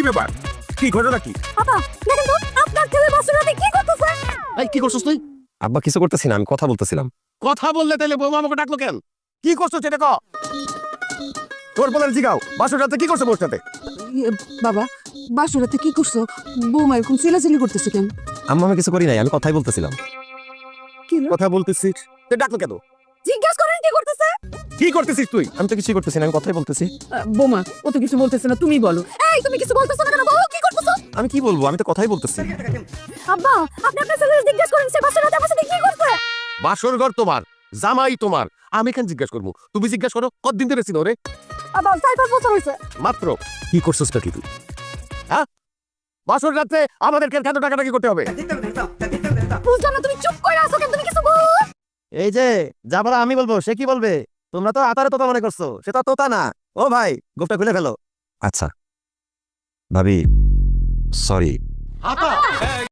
কি ব্যাপার? কি ঘটনা কি? আপা দেখেন তো আপনার ছেলে বাসুর কি করতেছে? এই কি করছিস তুই? আব্বা কিছু করতেছি না আমি কথা বলতেছিলাম। কথা বললে তাহলে বৌমা আমাকে ডাকলো কেন? কি করছ সেটা ক তোর বলার জিগাও বাসর রাতে কি করছ বসটাতে ইয়ে, বাবা বাসুরাতে কি করছ? বৌমা এরকম চিলাচিলি করতেছো কেন? আম্মা আমি কিছু করি নাই আমি কথাই বলতেছিলাম। কি কথা বলতেছিস? ডাকলো কেন? কি করতেছিস তুই? আমি তো কিছুই করতেছি না আমি কথাই বলতেছি। আহ, বৌমা ও তো কিছু বলতেছে না তুমি বলো। এই তুমি কিছু বলতেছো না কেন বউ কি করতেছো? আমি কি বলব? আমি তো কথাই বলতেছি। আব্বা আপনি আপনার ছেলের জিজ্ঞাসা করেন সে বাসুর রাতে আমার সাথে কি করছে? বাসর ঘর তোমার জামাই তোমার। আমি এখানে জিজ্ঞাসা করব? তুমি জিজ্ঞাসা করো কতদিন ধরে চিনো রে? আব্বা চার পাঁচ বছর হয়েছে। মাত্র। কি করছিস কি তুই? হ্যাঁ? বাসর রাতে আমাদেরকে কেন টাকাটাকি করতে হবে? বুঝলাম না তুমি চুপ করে আছো কেন? তুমি কিছু বল। এই যে যাবার আমি বলব সে কি বলবে? তোমরা তো আতারে তোতা মনে করছ সেটা তো তোতা না। ও ভাই গোপটা খুলে ফেলো। আচ্ছা। ভাবি সরি